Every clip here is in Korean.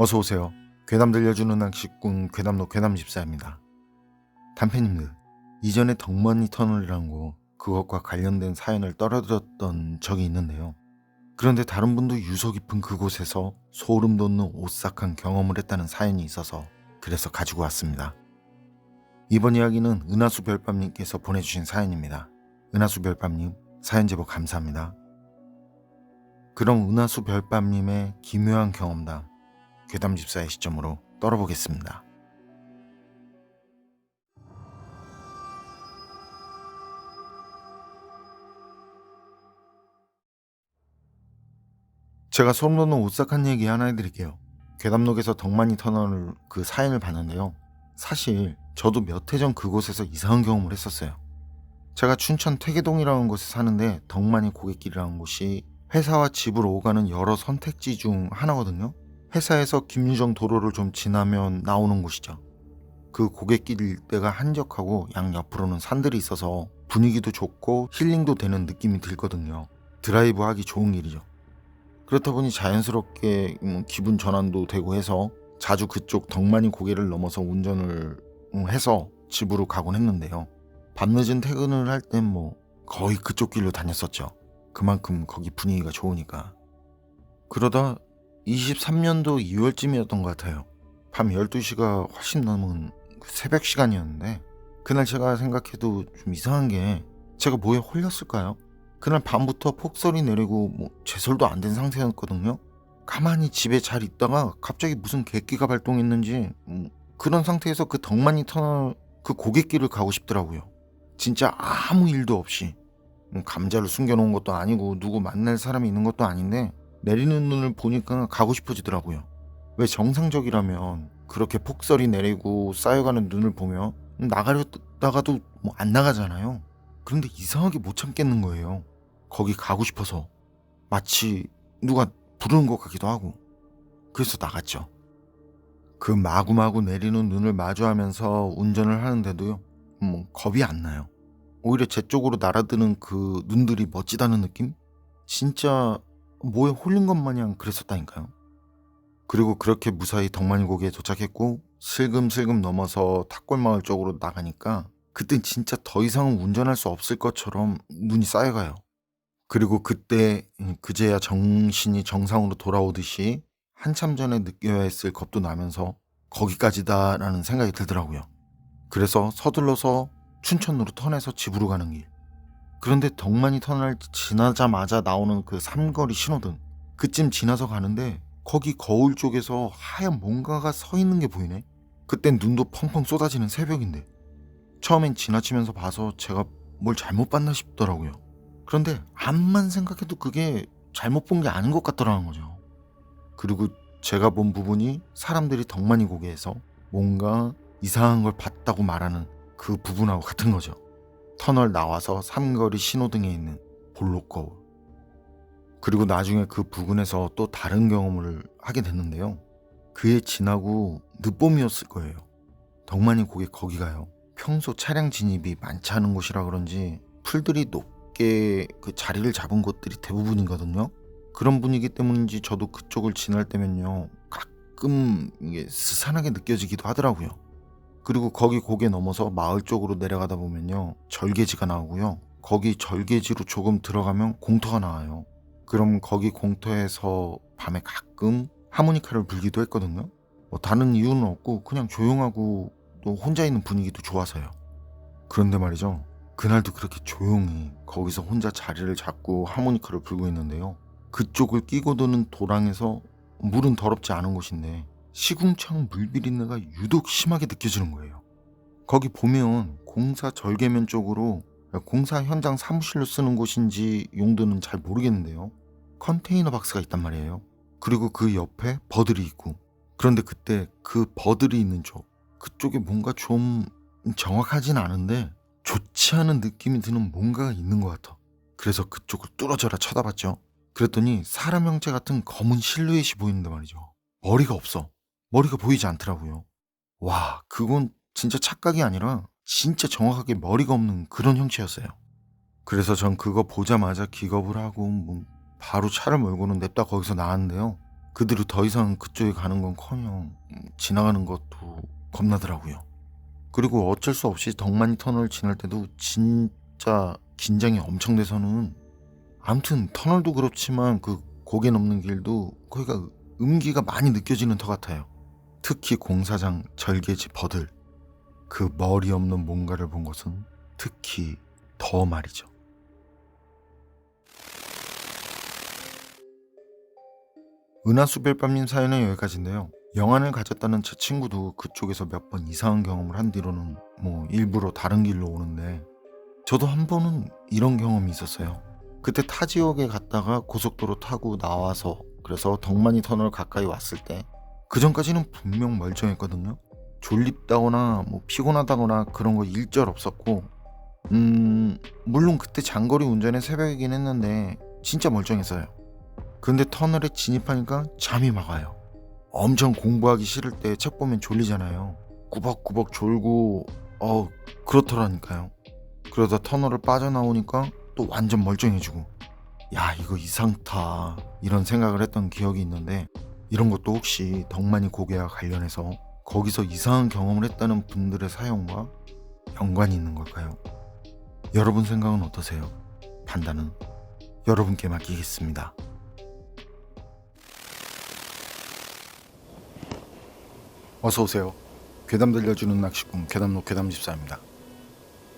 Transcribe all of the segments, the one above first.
어서 오세요. 괴담 들려주는 낚시꾼 괴담로 괴담집사입니다. 단팬님들, 이전에 덕머니 터널이라는 곳 그것과 관련된 사연을 떨어뜨렸던 적이 있는데요. 그런데 다른 분도 유서 깊은 그곳에서 소름 돋는 오싹한 경험을 했다는 사연이 있어서 그래서 가지고 왔습니다. 이번 이야기는 은하수 별밤님께서 보내주신 사연입니다. 은하수 별밤님 사연 제보 감사합니다. 그럼 은하수 별밤님의 기묘한 경험담 괴담 집사의 시점으로 떨어보겠습니다. 제가 소름 돋는 오싹한 얘기 하나 해드릴게요. 괴담록에서 덕만이 터널 그 사연을 봤는데요. 사실 저도 몇 해 전 그곳에서 이상한 경험을 했었어요. 제가 춘천 퇴계동이라는 곳에 사는데 덕만이 고객길이라는 곳이 회사와 집으로 오가는 여러 선택지 중 하나거든요. 회사에서 김유정 도로를 좀 지나면 나오는 곳이죠. 그 고객길 일대가 한적하고 양 옆으로는 산들이 있어서 분위기도 좋고 힐링도 되는 느낌이 들거든요. 드라이브 하기 좋은 길이죠. 그렇다 보니 자연스럽게 음, 기분 전환도 되고 해서 자주 그쪽 덕만이 고개를 넘어서 운전을 음, 해서 집으로 가곤 했는데요. 밤늦은 퇴근을 할 땐 뭐 거의 그쪽 길로 다녔었죠. 그만큼 거기 분위기가 좋으니까. 그러다 23년도 2월쯤이었던 것 같아요. 밤 12시가 훨씬 넘은 그 새벽 시간이었는데 그날 제가 생각해도 좀 이상한 게 제가 뭐에 홀렸을까요? 그날 밤부터 폭설이 내리고 뭐 제설도 안 된 상태였거든요. 가만히 집에 잘 있다가 갑자기 무슨 객기가 발동했는지 음, 그런 상태에서 그 덕만이 터널 그 고객길을 가고 싶더라고요. 진짜 아무 일도 없이 뭐 감자를 숨겨놓은 것도 아니고 누구 만날 사람이 있는 것도 아닌데 내리는 눈을 보니까 가고 싶어지더라고요. 왜 정상적이라면 그렇게 폭설이 내리고 쌓여가는 눈을 보며 나가려다가도 뭐 안 나가잖아요. 그런데 이상하게 못 참겠는 거예요. 거기 가고 싶어서 마치 누가 부르는 것 같기도 하고 그래서 나갔죠. 그 마구마구 내리는 눈을 마주하면서 운전을 하는데도요. 뭐 겁이 안 나요. 오히려 제 쪽으로 날아드는 그 눈들이 멋지다는 느낌? 진짜 뭐에 홀린 것 마냥 그랬었다니까요. 그리고 그렇게 무사히 덕만이 고기에 도착했고 슬금슬금 넘어서 탁골마을 쪽으로 나가니까 그땐 진짜 더 이상은 운전할 수 없을 것처럼 눈이 쌓여가요. 그리고 그때 그제야 정신이 정상으로 돌아오듯이 한참 전에 느껴야 했을 겁도 나면서 거기까지다라는 생각이 들더라고요. 그래서 서둘러서 춘천으로 턴해서 집으로 가는 길. 그런데 덕만이 터널 지나자마자 나오는 그 삼거리 신호등. 그쯤 지나서 가는데 거기 거울 쪽에서 하얀 뭔가가 서 있는 게 보이네. 그땐 눈도 펑펑 쏟아지는 새벽인데. 처음엔 지나치면서 봐서 제가 뭘 잘못 봤나 싶더라고요. 그런데 암만 생각해도 그게 잘못 본 게 아닌 것 같더라는 거죠. 그리고 제가 본 부분이 사람들이 덕만이 고개에서 뭔가 이상한 걸 봤다고 말하는 그 부분하고 같은 거죠. 터널 나와서 삼거리 신호등에 있는 볼록 거울. 그리고 나중에 그 부근에서 또 다른 경험을 하게 됐는데요. 그해 지나고 늦봄이었을 거예요. 덕만이 고개 거기 가요. 평소 차량 진입이 많지 않은 곳이라 그런지 풀들이 높게 그 자리를 잡은 곳들이 대부분이거든요. 그런 분위기 때문인지 저도 그쪽을 지날 때면요. 가끔 이게 스산하게 느껴지기도 하더라고요. 그리고 거기 고개 넘어서 마을 쪽으로 내려가다 보면요. 절개지가 나오고요. 거기 절개지로 조금 들어가면 공터가 나와요. 그럼 거기 공터에서 밤에 가끔 하모니카를 불기도 했거든요. 뭐 다른 이유는 없고 그냥 조용하고 또 혼자 있는 분위기도 좋아서요. 그런데 말이죠. 그날도 그렇게 조용히 거기서 혼자 자리를 잡고 하모니카를 불고 있는데요. 그쪽을 끼고 도는 도랑에서 물은 더럽지 않은 곳인데 시궁창 물비린내가 유독 심하게 느껴지는 거예요. 거기 보면 공사 절개면 쪽으로 공사 현장 사무실로 쓰는 곳인지 용도는 잘 모르겠는데요. 컨테이너 박스가 있단 말이에요. 그리고 그 옆에 버들이 있고 그런데 그때 그 버들이 있는 쪽 그쪽에 뭔가 좀 정확하진 않은데 좋지 않은 느낌이 드는 뭔가가 있는 것 같아. 그래서 그쪽을 뚫어져라 쳐다봤죠. 그랬더니 사람 형체 같은 검은 실루엣이 보이는데 말이죠. 머리가 없어. 머리가 보이지 않더라고요. 와, 그건 진짜 착각이 아니라 진짜 정확하게 머리가 없는 그런 형체였어요. 그래서 전 그거 보자마자 기겁을 하고 뭐 바로 차를 몰고는 냅다 거기서 나왔는데요. 그들이 더 이상 그쪽에 가는 건커녕 지나가는 것도 겁나더라고요. 그리고 어쩔 수 없이 덕만이 터널을 지날 때도 진짜 긴장이 엄청 돼서는 아무튼 터널도 그렇지만 그 고개 넘는 길도 거기가 음기가 많이 느껴지는 터 같아요. 특히 공사장 절개지 버들 그 머리 없는 뭔가를 본 것은 특히 더 말이죠. 은하수별밤님 사연은 여기까지인데요. 영안을 가졌다는 제 친구도 그쪽에서 몇 번 이상한 경험을 한 뒤로는 뭐 일부러 다른 길로 오는데 저도 한 번은 이런 경험이 있었어요. 그때 타 지역에 갔다가 고속도로 타고 나와서 그래서 덕만이 터널 가까이 왔을 때 그 전까지는 분명 멀쩡했거든요. 졸립다거나 뭐 피곤하다거나 그런 거 일절 없었고 음 물론 그때 장거리 운전의 새벽이긴 했는데 진짜 멀쩡했어요. 근데 터널에 진입하니까 잠이 막 와요. 엄청 공부하기 싫을 때 책 보면 졸리잖아요. 꾸벅꾸벅 졸고 어 그렇더라니까요. 그러다 터널을 빠져나오니까 또 완전 멀쩡해지고 야 이거 이상타 이런 생각을 했던 기억이 있는데 이런 것도 혹시 덕만이 고개와 관련해서 거기서 이상한 경험을 했다는 분들의 사연과 연관이 있는 걸까요? 여러분 생각은 어떠세요? 판단은 여러분께 맡기겠습니다. 어서 오세요. 괴담 들려주는 낚시꾼 괴담로 괴담집사입니다.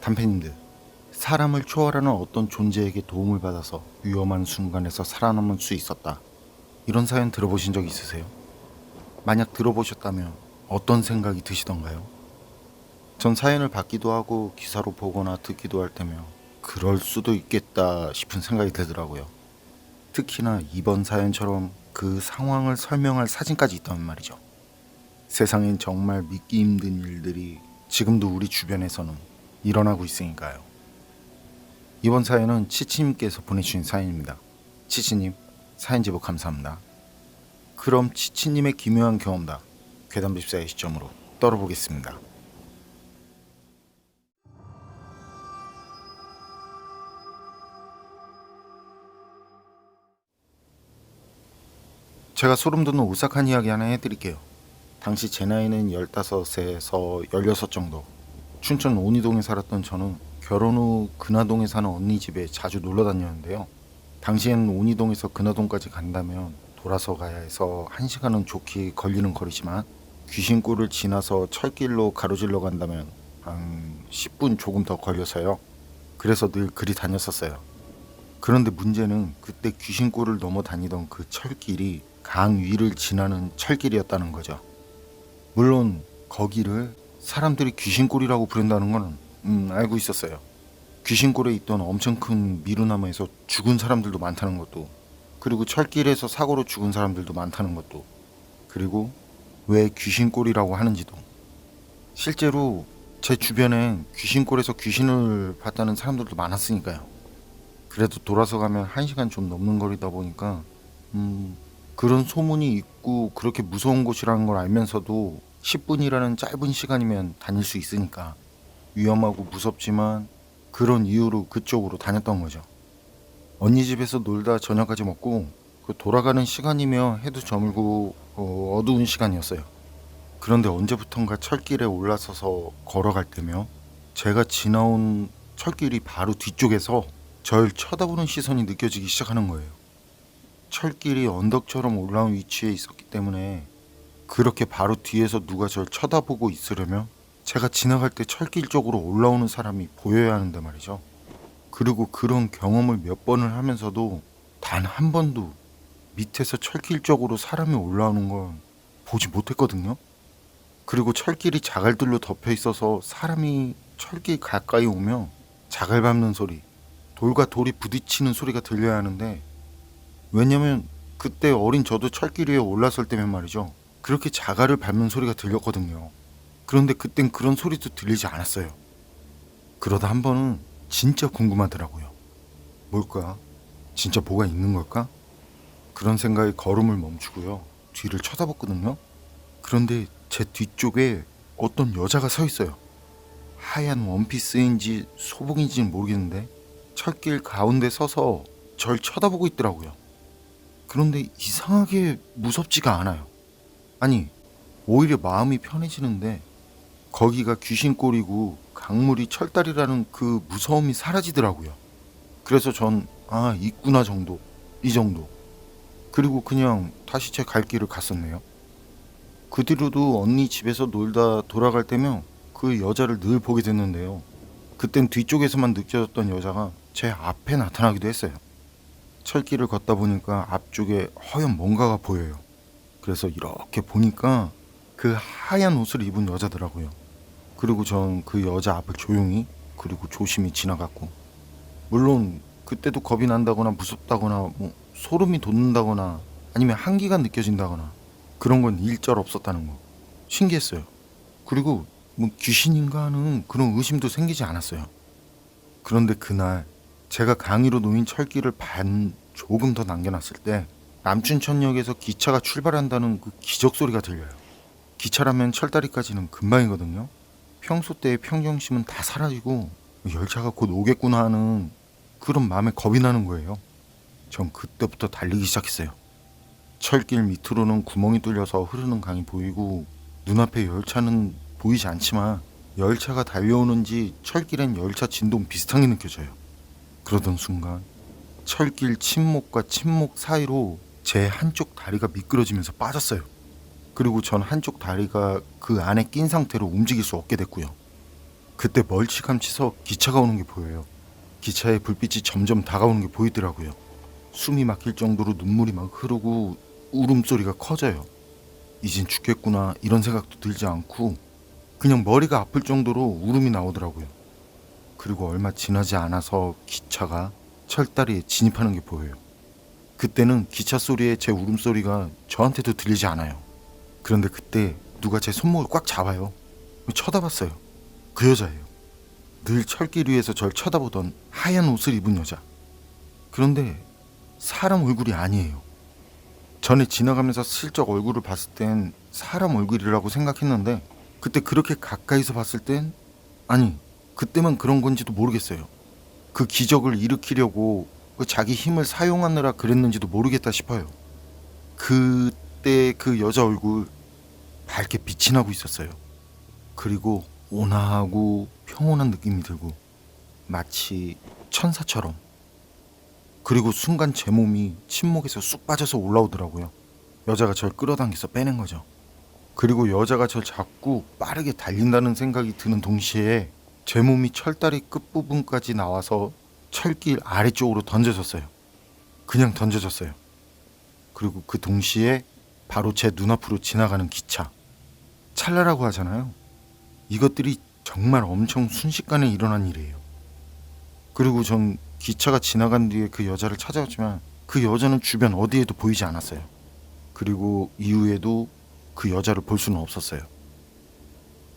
단팬님들, 사람을 초월하는 어떤 존재에게 도움을 받아서 위험한 순간에서 살아남을 수 있었다. 이런 사연 들어보신 적 있으세요? 만약 들어보셨다면 어떤 생각이 드시던가요? 전 사연을 받기도 하고 기사로 보거나 듣기도 할 때면 그럴 수도 있겠다 싶은 생각이 들더라고요. 특히나 이번 사연처럼 그 상황을 설명할 사진까지 있다면 말이죠. 세상엔 정말 믿기 힘든 일들이 지금도 우리 주변에서는 일어나고 있으니까요. 이번 사연은 치치님께서 보내주신 사연입니다. 치치님, 사연 제보 감사합니다. 그럼 치치님의 기묘한 경험다 괴담집사의 시점으로 떨어보겠습니다. 제가 소름 돋는 오싹한 이야기 하나 해드릴게요. 당시 제 나이는 15세에서 16 정도. 춘천 온이동에 살았던 저는 결혼 후 근화동에 사는 언니 집에 자주 놀러 다녔는데요. 당시에는 온이동에서 근화동까지 간다면 돌아서 가야 해서 1시간은 좋게 걸리는 거리지만 귀신골을 지나서 철길로 가로질러 간다면 한 10분 조금 더 걸려서요. 그래서 늘 그리 다녔었어요. 그런데 문제는 그때 귀신골을 넘어 다니던 그 철길이 강 위를 지나는 철길이었다는 거죠. 물론 거기를 사람들이 귀신골이라고 부른다는 거는 음, 알고 있었어요. 귀신골에 있던 엄청 큰 미루나무에서 죽은 사람들도 많다는 것도 그리고 철길에서 사고로 죽은 사람들도 많다는 것도 그리고 왜 귀신골이라고 하는지도 실제로 제 주변엔 귀신골에서 귀신을 봤다는 사람들도 많았으니까요. 그래도 돌아서 가면 한 시간 좀 넘는 거리다 보니까 음, 그런 소문이 있고 그렇게 무서운 곳이라는 걸 알면서도 10분이라는 짧은 시간이면 다닐 수 있으니까 위험하고 무섭지만 그런 이유로 그쪽으로 다녔던 거죠. 언니 집에서 놀다 저녁까지 먹고 그 돌아가는 시간이며 해도 저물고 어, 어두운 시간이었어요. 그런데 언제부턴가 철길에 올라서서 걸어갈 때며 제가 지나온 철길이 바로 뒤쪽에서 절 쳐다보는 시선이 느껴지기 시작하는 거예요. 철길이 언덕처럼 올라온 위치에 있었기 때문에 그렇게 바로 뒤에서 누가 절 쳐다보고 있으려면 제가 지나갈 때 철길 쪽으로 올라오는 사람이 보여야 하는데 말이죠. 그리고 그런 경험을 몇 번을 하면서도 단 한 번도 밑에서 철길 쪽으로 사람이 올라오는 건 보지 못했거든요. 그리고 철길이 자갈들로 덮여 있어서 사람이 철길 가까이 오면 자갈 밟는 소리, 돌과 돌이 부딪히는 소리가 들려야 하는데 왜냐면 그때 어린 저도 철길 위에 올라설 때면 말이죠. 그렇게 자갈을 밟는 소리가 들렸거든요. 그런데 그땐 그런 소리도 들리지 않았어요. 그러다 한 번은 진짜 궁금하더라고요. 뭘까? 진짜 뭐가 있는 걸까? 그런 생각에 걸음을 멈추고요. 뒤를 쳐다봤거든요. 그런데 제 뒤쪽에 어떤 여자가 서 있어요. 하얀 원피스인지 소복인지는 모르겠는데 철길 가운데 서서 절 쳐다보고 있더라고요. 그런데 이상하게 무섭지가 않아요. 아니, 오히려 마음이 편해지는데 거기가 귀신골이고 강물이 철다리라는 그 무서움이 사라지더라고요. 그래서 전, 아, 있구나 정도. 이 정도. 그리고 그냥 다시 제 갈 길을 갔었네요. 그 뒤로도 언니 집에서 놀다 돌아갈 때면 그 여자를 늘 보게 됐는데요. 그땐 뒤쪽에서만 느껴졌던 여자가 제 앞에 나타나기도 했어요. 철길을 걷다 보니까 앞쪽에 허연 뭔가가 보여요. 그래서 이렇게 보니까 그 하얀 옷을 입은 여자더라고요. 그리고 전 그 여자 앞을 조용히 그리고 조심히 지나갔고 물론 그때도 겁이 난다거나 무섭다거나 뭐 소름이 돋는다거나 아니면 한기가 느껴진다거나 그런 건 일절 없었다는 거 신기했어요. 그리고 뭐 귀신인가 하는 그런 의심도 생기지 않았어요. 그런데 그날 제가 강의로 놓인 철길을 반 조금 더 남겨놨을 때 남춘천역에서 기차가 출발한다는 그 기적 소리가 들려요. 기차라면 철다리까지는 금방이거든요. 평소 때의 평정심은 다 사라지고 열차가 곧 오겠구나 하는 그런 마음에 겁이 나는 거예요. 전 그때부터 달리기 시작했어요. 철길 밑으로는 구멍이 뚫려서 흐르는 강이 보이고 눈앞에 열차는 보이지 않지만 열차가 달려오는지 철길엔 열차 진동 비슷하게 느껴져요. 그러던 순간 철길 침목과 침목 사이로 제 한쪽 다리가 미끄러지면서 빠졌어요. 그리고 전 한쪽 다리가 그 안에 낀 상태로 움직일 수 없게 됐고요. 그때 멀찌감치서 기차가 오는 게 보여요. 기차의 불빛이 점점 다가오는 게 보이더라고요. 숨이 막힐 정도로 눈물이 막 흐르고 울음소리가 커져요. 이젠 죽겠구나 이런 생각도 들지 않고 그냥 머리가 아플 정도로 울음이 나오더라고요. 그리고 얼마 지나지 않아서 기차가 철다리에 진입하는 게 보여요. 그때는 기차 소리에 제 울음소리가 저한테도 들리지 않아요. 그런데 그때 누가 제 손목을 꽉 잡아요. 쳐다봤어요. 그 여자예요. 늘 철길 위에서 절 쳐다보던 하얀 옷을 입은 여자. 그런데 사람 얼굴이 아니에요. 전에 지나가면서 슬쩍 얼굴을 봤을 땐 사람 얼굴이라고 생각했는데 그때 그렇게 가까이서 봤을 땐 아니 그때만 그런 건지도 모르겠어요. 그 기적을 일으키려고 그 자기 힘을 사용하느라 그랬는지도 모르겠다 싶어요. 그 때 그 여자 얼굴 밝게 빛이 나고 있었어요. 그리고 온화하고 평온한 느낌이 들고 마치 천사처럼 그리고 순간 제 몸이 침묵에서 쑥 빠져서 올라오더라고요. 여자가 절 끌어당겨서 빼낸 거죠. 그리고 여자가 절 잡고 빠르게 달린다는 생각이 드는 동시에 제 몸이 철다리 끝부분까지 나와서 철길 아래쪽으로 던져졌어요. 그냥 던져졌어요. 그리고 그 동시에 바로 제 눈앞으로 지나가는 기차. 찰나라고 하잖아요. 이것들이 정말 엄청 순식간에 일어난 일이에요. 그리고 전 기차가 지나간 뒤에 그 여자를 찾아왔지만 그 여자는 주변 어디에도 보이지 않았어요. 그리고 이후에도 그 여자를 볼 수는 없었어요.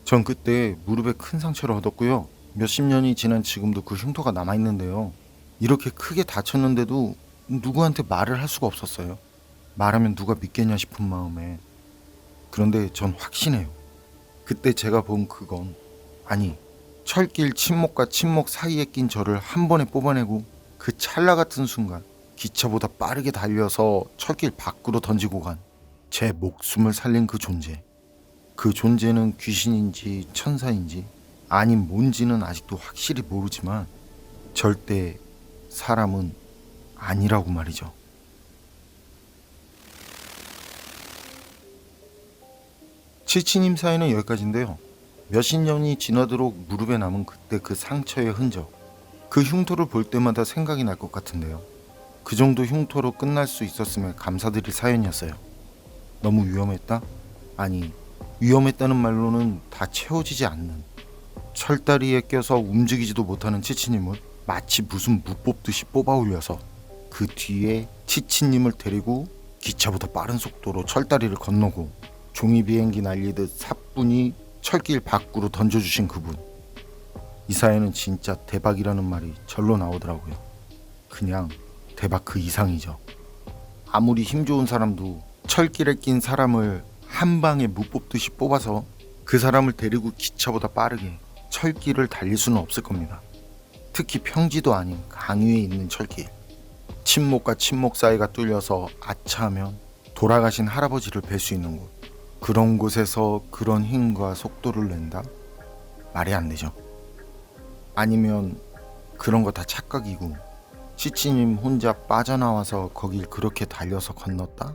전 그때 무릎에 큰 상처를 얻었고요. 몇십 년이 지난 지금도 그 흉터가 남아 있는데요. 이렇게 크게 다쳤는데도 누구한테 말을 할 수가 없었어요. 말하면 누가 믿겠냐 싶은 마음에. 그런데 전 확신해요. 그때 제가 본 그건 아니 철길 침목과 침목 사이에 낀 저를 한 번에 뽑아내고 그 찰나 같은 순간 기차보다 빠르게 달려서 철길 밖으로 던지고 간 제 목숨을 살린 그 존재. 그 존재는 귀신인지 천사인지 아님 뭔지는 아직도 확실히 모르지만 절대 사람은 아니라고 말이죠. 치치님 사연은 여기까지인데요. 몇십 년이 지나도록 무릎에 남은 그때 그 상처의 흔적. 그 흉터를 볼 때마다 생각이 날 것 같은데요. 그 정도 흉터로 끝날 수 있었으면 감사드릴 사연이었어요. 너무 위험했다? 아니, 위험했다는 말로는 다 채워지지 않는 철다리에 껴서 움직이지도 못하는 치치님을 마치 무슨 무 뽑듯이 뽑아 올려서 그 뒤에 치치님을 데리고 기차보다 빠른 속도로 철다리를 건너고 종이 비행기 날리듯 사뿐히 철길 밖으로 던져주신 그분. 이 사연은 진짜 대박이라는 말이 절로 나오더라고요. 그냥 대박 그 이상이죠. 아무리 힘 좋은 사람도 철길에 낀 사람을 한 방에 무 뽑듯이 뽑아서 그 사람을 데리고 기차보다 빠르게 철길을 달릴 수는 없을 겁니다. 특히 평지도 아닌 강 위에 있는 철길. 침묵과 침묵 사이가 뚫려서 아차하면 돌아가신 할아버지를 뵐 수 있는 곳. 그런 곳에서 그런 힘과 속도를 낸다? 말이 안 되죠. 아니면 그런 거 다 착각이고 치치님 혼자 빠져나와서 거길 그렇게 달려서 건넜다?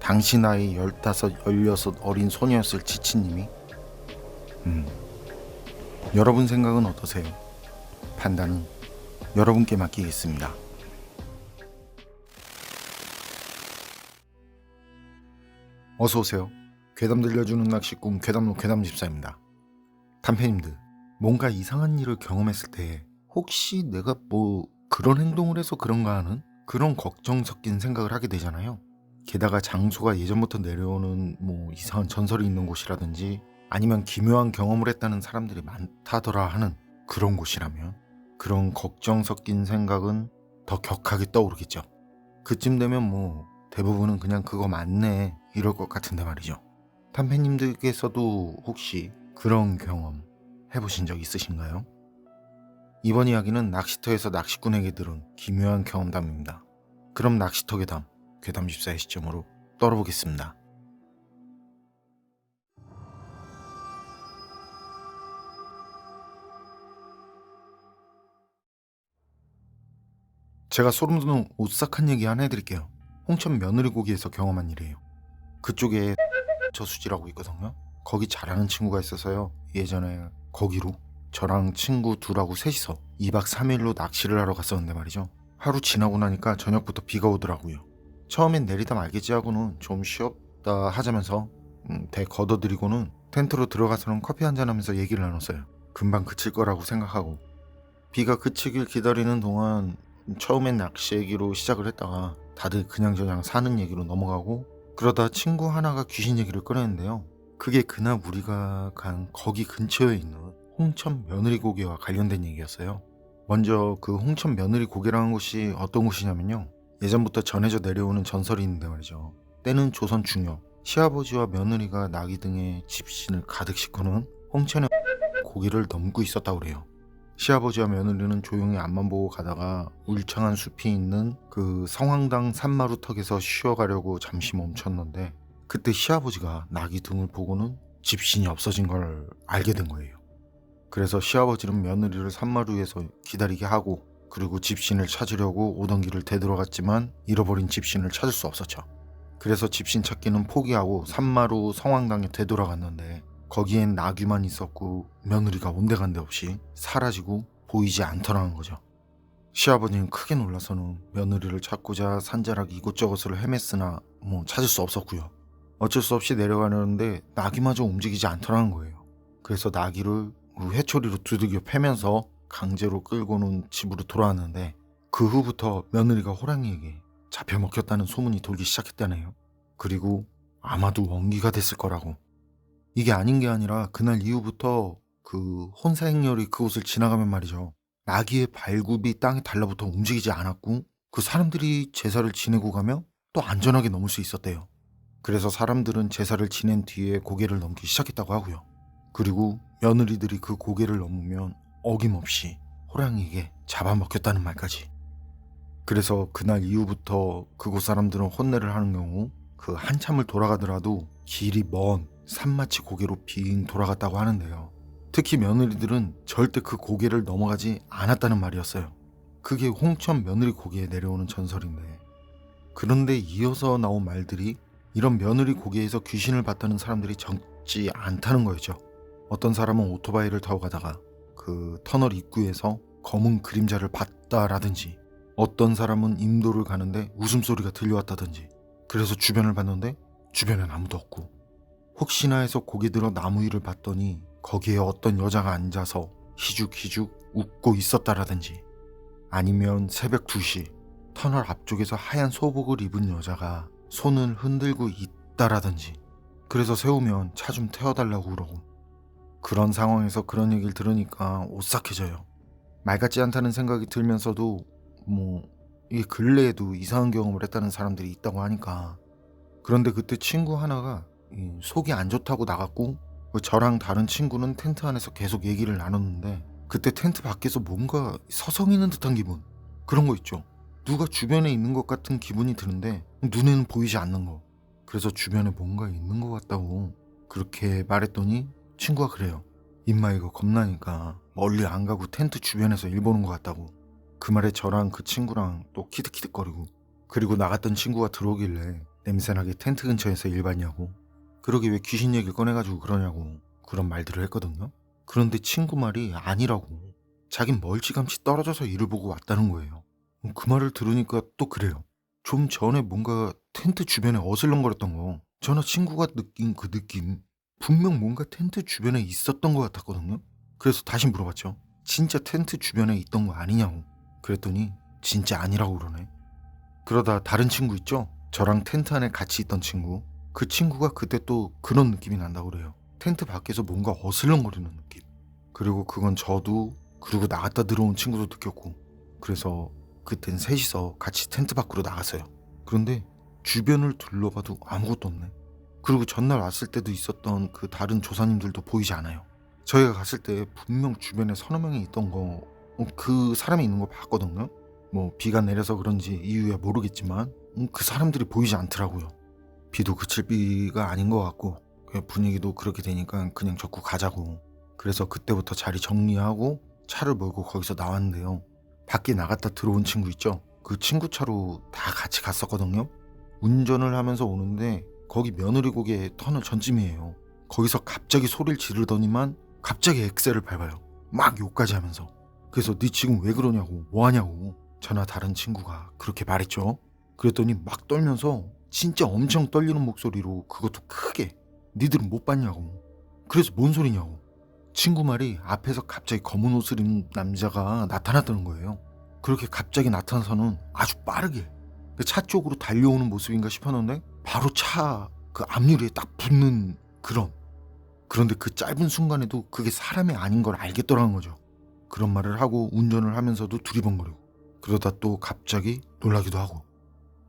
당신 나이 15, 16 어린 소녀였을 치치님이? 음. 여러분 생각은 어떠세요? 판단은 여러분께 맡기겠습니다. 어서 오세요. 괴담 들려주는 낚시꾼 괴담로 괴담집사입니다. 단편님들, 뭔가 이상한 일을 경험했을 때 혹시 내가 뭐 그런 행동을 해서 그런가 하는 그런 걱정 섞인 생각을 하게 되잖아요. 게다가 장소가 예전부터 내려오는 뭐 이상한 전설이 있는 곳이라든지 아니면 기묘한 경험을 했다는 사람들이 많다더라 하는 그런 곳이라면 그런 걱정 섞인 생각은 더 격하게 떠오르겠죠. 그쯤 되면 뭐 대부분은 그냥 그거 맞네 이럴 것 같은데 말이죠. 탄팬님들께서도 혹시 그런 경험 해보신 적 있으신가요? 이번 이야기는 낚시터에서 낚시꾼에게 들은 기묘한 경험담입니다. 그럼 낚시터 괴담, 괴담 집사의 시점으로 떨어보겠습니다. 제가 소름 돋는 오싹한 얘기 하나 해드릴게요. 홍천 며느리 고기에서 경험한 일이에요. 그쪽에 저수지라고 있거든요. 거기 잘하는 친구가 있어서요. 예전에 거기로 저랑 친구 둘하고 셋이서 2박 3일로 낚시를 하러 갔었는데 말이죠. 하루 지나고 나니까 저녁부터 비가 오더라고요. 처음엔 내리다 말겠지 하고는 좀 쉬었다 하자면서 음, 대 걷어들이고는 텐트로 들어가서는 커피 한잔 하면서 얘기를 나눴어요. 금방 그칠 거라고 생각하고 비가 그치길 기다리는 동안 처음엔 낚시 얘기로 시작을 했다가 다들 그냥저냥 사는 얘기로 넘어가고 그러다 친구 하나가 귀신 얘기를 꺼냈는데요. 그게 그날 우리가 간 거기 근처에 있는 홍천 며느리 고개와 관련된 얘기였어요. 먼저 그 홍천 며느리 고개라는 곳이 어떤 곳이냐면요. 예전부터 전해져 내려오는 전설이 있는데 말이죠. 때는 조선 중엽 시아버지와 며느리가 나귀 등의 집신을 가득 싣고는 홍천의 고개를 넘고 있었다고 그래요. 시아버지와 며느리는 조용히 앞만 보고 가다가 울창한 숲이 있는 그 성황당 산마루 턱에서 쉬어가려고 잠시 멈췄는데 그때 시아버지가 나귀 등을 보고는 집신이 없어진 걸 알게 된 거예요. 그래서 시아버지는 며느리를 산마루에서 기다리게 하고 그리고 집신을 찾으려고 오던 길을 되돌아갔지만 잃어버린 집신을 찾을 수 없었죠. 그래서 집신 찾기는 포기하고 산마루 성황당에 되돌아갔는데 거기엔 나귀만 있었고 며느리가 온데간데 없이 사라지고 보이지 않더라는 거죠. 시아버지는 크게 놀라서는 며느리를 찾고자 산자락 이곳저곳을 헤맸으나 뭐 찾을 수 없었고요. 어쩔 수 없이 내려가려는데 나귀마저 움직이지 않더라는 거예요. 그래서 나귀를 회초리로 두들겨 패면서 강제로 끌고는 집으로 돌아왔는데 그 후부터 며느리가 호랑이에게 잡혀 먹혔다는 소문이 돌기 시작했다네요. 그리고 아마도 원기가 됐을 거라고. 이게 아닌 게 아니라 그날 이후부터 그 혼사 행렬이 그곳을 지나가면 말이죠. 나귀의 발굽이 땅에 달라붙어 움직이지 않았고 그 사람들이 제사를 지내고 가며 또 안전하게 넘을 수 있었대요. 그래서 사람들은 제사를 지낸 뒤에 고개를 넘기 시작했다고 하고요. 그리고 며느리들이 그 고개를 넘으면 어김없이 호랑이에게 잡아먹혔다는 말까지. 그래서 그날 이후부터 그곳 사람들은 혼내를 하는 경우 그 한참을 돌아가더라도 길이 먼 산마치 고개로 빙 돌아갔다고 하는데요. 특히 며느리들은 절대 그 고개를 넘어가지 않았다는 말이었어요. 그게 홍천 며느리 고개에 내려오는 전설인데. 그런데 이어서 나온 말들이 이런 며느리 고개에서 귀신을 봤다는 사람들이 적지 않다는 거였죠. 어떤 사람은 오토바이를 타고 가다가 그 터널 입구에서 검은 그림자를 봤다라든지 어떤 사람은 임도를 가는데 웃음소리가 들려왔다든지 그래서 주변을 봤는데 주변엔 아무도 없고 혹시나 해서 고개 들어 나무 위를 봤더니 거기에 어떤 여자가 앉아서 희죽희죽 웃고 있었다라든지 아니면 새벽 2시 터널 앞쪽에서 하얀 소복을 입은 여자가 손을 흔들고 있다라든지 그래서 세우면 차 좀 태워달라고 그러고 그런 상황에서 그런 얘기를 들으니까 오싹해져요. 말 같지 않다는 생각이 들면서도 뭐 이게 근래에도 이상한 경험을 했다는 사람들이 있다고 하니까 그런데 그때 친구 하나가 이 속이 안 좋다고 나갔고 그 저랑 다른 친구는 텐트 안에서 계속 얘기를 나눴는데 그때 텐트 밖에서 뭔가 서성이는 듯한 기분 그런 거 있죠. 누가 주변에 있는 것 같은 기분이 드는데 눈에는 보이지 않는 거. 그래서 주변에 뭔가 있는 것 같다고 그렇게 말했더니 친구가 그래요. 입마이가 겁나니까 멀리 안 가고 텐트 주변에서 일 보는 것 같다고. 그 말에 저랑 그 친구랑 또 키득키득거리고 그리고 나갔던 친구가 들어오길래 냄새나게 텐트 근처에서 일 봤냐고 그러게 왜 귀신 얘기를 꺼내가지고 그러냐고 그런 말들을 했거든요. 그런데 친구 말이 아니라고 자긴 멀찌감치 떨어져서 일을 보고 왔다는 거예요. 그 말을 들으니까 또 그래요. 좀 전에 뭔가 텐트 주변에 어슬렁거렸던 거 저나 친구가 느낀 그 느낌 분명 뭔가 텐트 주변에 있었던 것 같았거든요. 그래서 다시 물어봤죠. 진짜 텐트 주변에 있던 거 아니냐고. 그랬더니 진짜 아니라고 그러네. 그러다 다른 친구 있죠? 저랑 텐트 안에 같이 있던 친구. 그 친구가 그때 또 그런 느낌이 난다고 그래요. 텐트 밖에서 뭔가 어슬렁거리는 느낌. 그리고 그건 저도 그리고 나갔다 들어온 친구도 느꼈고 그래서 그땐 셋이서 같이 텐트 밖으로 나갔어요. 그런데 주변을 둘러봐도 아무것도 없네. 그리고 전날 왔을 때도 있었던 그 다른 조사님들도 보이지 않아요. 저희가 갔을 때 분명 주변에 서너 명이 있던 거, 어, 그 사람이 있는 거 봤거든요. 뭐 비가 내려서 그런지 이유야 모르겠지만 음, 그 사람들이 보이지 않더라고요. 비도 그칠 비가 아닌 것 같고 그냥 분위기도 그렇게 되니까 그냥 적고 가자고. 그래서 그때부터 자리 정리하고 차를 몰고 거기서 나왔는데요. 밖에 나갔다 들어온 친구 있죠? 그 친구 차로 다 같이 갔었거든요. 운전을 하면서 오는데 거기 며느리 고개 터널 전쯤이에요. 거기서 갑자기 소리를 지르더니만 갑자기 엑셀을 밟아요. 막 욕까지 하면서. 그래서 네 지금 왜 그러냐고 뭐 하냐고 저나 다른 친구가 그렇게 말했죠. 그랬더니 막 떨면서 진짜 엄청 떨리는 목소리로 그것도 크게 니들은 못 봤냐고. 그래서 뭔 소리냐고. 친구 말이 앞에서 갑자기 검은 옷을 입은 남자가 나타났다는 거예요. 그렇게 갑자기 나타나서는 아주 빠르게 그차 쪽으로 달려오는 모습인가 싶었는데 바로 차 그 앞유리에 딱 붙는 그런 그런데 그 짧은 순간에도 그게 사람이 아닌 걸 알겠더라는 거죠. 그런 말을 하고 운전을 하면서도 두리번거리고 그러다 또 갑자기 놀라기도 하고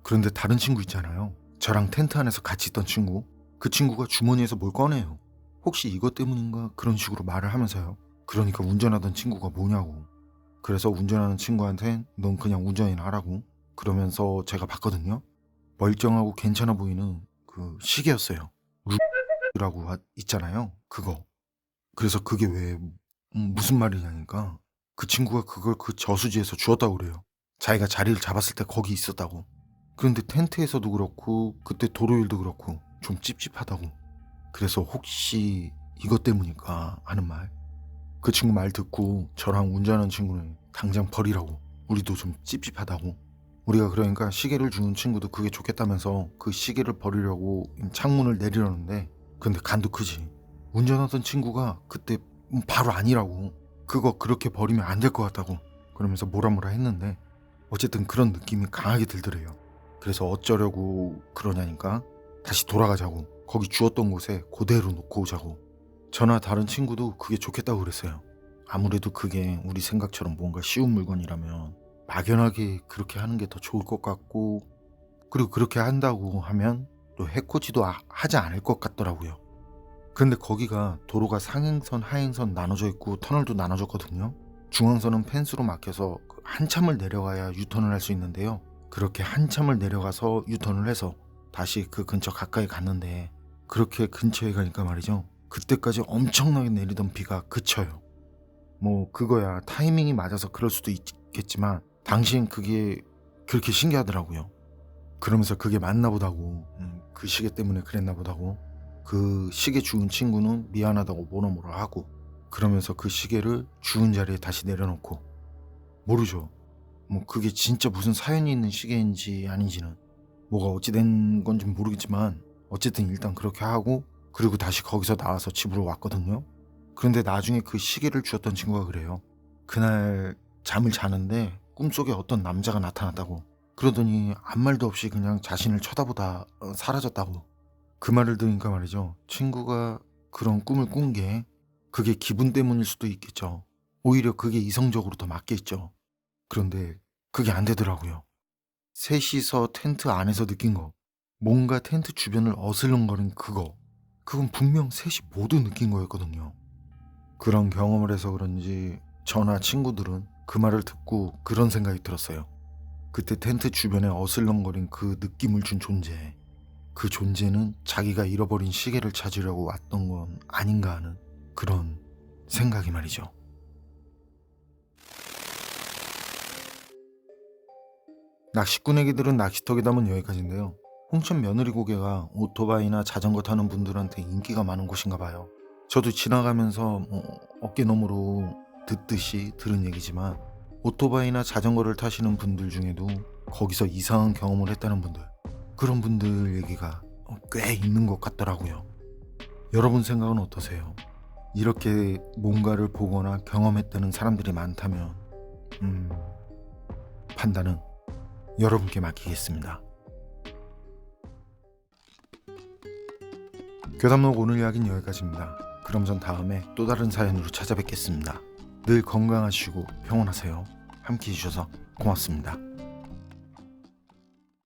그런데 다른 친구 있잖아요. 저랑 텐트 안에서 같이 있던 친구 그 친구가 주머니에서 뭘 꺼내요. 혹시 이것 때문인가 그런 식으로 말을 하면서요. 그러니까 운전하던 친구가 뭐냐고. 그래서 운전하는 친구한테 넌 그냥 운전이나 하라고 그러면서 제가 봤거든요. 멀쩡하고 괜찮아 보이는 그 시계였어요. 루라고 있잖아요. 그거. 그래서 그게 왜 음, 무슨 말이냐니까 그 친구가 그걸 그 저수지에서 주었다고 그래요. 자기가 자리를 잡았을 때 거기 있었다고. 그런데 텐트에서도 그렇고 그때 도로일도 그렇고 좀 찝찝하다고. 그래서 혹시 이것 때문일까 하는 말. 그 친구 말 듣고 저랑 운전하는 친구는 당장 버리라고. 우리도 좀 찝찝하다고. 우리가 그러니까 시계를 주는 친구도 그게 좋겠다면서 그 시계를 버리려고 창문을 내리려는데 근데 간도 크지. 운전하던 친구가 그때 바로 아니라고. 그거 그렇게 버리면 안 될 것 같다고. 그러면서 뭐라 뭐라 했는데 어쨌든 그런 느낌이 강하게 들더래요. 그래서 어쩌려고 그러냐니까 다시 돌아가자고. 거기 주었던 곳에 그대로 놓고 오자고. 저나 다른 친구도 그게 좋겠다고 그랬어요. 아무래도 그게 우리 생각처럼 뭔가 쉬운 물건이라면 막연하게 그렇게 하는 게 더 좋을 것 같고 그리고 그렇게 한다고 하면 또 해코지도 아- 하지 않을 것 같더라고요. 근데 거기가 도로가 상행선, 하행선 나눠져 있고 터널도 나눠졌거든요. 중앙선은 펜스로 막혀서 그 한참을 내려가야 유턴을 할 수 있는데요. 그렇게 한참을 내려가서 유턴을 해서 다시 그 근처 가까이 갔는데 그렇게 근처에 가니까 말이죠. 그때까지 엄청나게 내리던 비가 그쳐요. 뭐 그거야 타이밍이 맞아서 그럴 수도 있겠지만 당시엔 그게 그렇게 신기하더라고요. 그러면서 그게 맞나 보다고 음, 그 시계 때문에 그랬나 보다고 그 시계 주운 친구는 미안하다고 뭐라 하고 그러면서 그 시계를 주운 자리에 다시 내려놓고 모르죠. 뭐 그게 진짜 무슨 사연이 있는 시계인지 아닌지는 뭐가 어찌된 건지 모르겠지만 어쨌든 일단 그렇게 하고 그리고 다시 거기서 나와서 집으로 왔거든요. 그런데 나중에 그 시계를 주었던 친구가 그래요. 그날 잠을 자는데 꿈속에 어떤 남자가 나타났다고. 그러더니 아무 말도 없이 그냥 자신을 쳐다보다 어, 사라졌다고. 그 말을 들으니까 말이죠. 친구가 그런 꿈을 꾼 게 그게 기분 때문일 수도 있겠죠. 오히려 그게 이성적으로 더 맞겠죠. 그런데 그게 안 되더라고요. 셋이서 텐트 안에서 느낀 거. 뭔가 텐트 주변을 어슬렁거린 그거. 그건 분명 셋이 모두 느낀 거였거든요. 그런 경험을 해서 그런지 저나 친구들은 그 말을 듣고 그런 생각이 들었어요. 그때 텐트 주변에 어슬렁거린 그 느낌을 준 존재. 그 존재는 자기가 잃어버린 시계를 찾으려고 왔던 건 아닌가 하는 그런 생각이 말이죠. 낚시꾼 애기들은 낚시터에 담은 여기까지인데요. 홍천 며느리 고개가 오토바이나 자전거 타는 분들한테 인기가 많은 곳인가 봐요. 저도 지나가면서 뭐 어깨 너머로 듣듯이 들은 얘기지만 오토바이나 자전거를 타시는 분들 중에도 거기서 이상한 경험을 했다는 분들 그런 분들 얘기가 어, 꽤 있는 것 같더라고요. 여러분 생각은 어떠세요? 이렇게 뭔가를 보거나 경험했다는 사람들이 많다면 음, 판단은 여러분께 맡기겠습니다. 교담록 오늘 이야기는 여기까지입니다. 그럼 전 다음에 또 다른 사연으로 찾아뵙겠습니다. 늘 건강하시고 평온하세요. 함께 해주셔서 고맙습니다.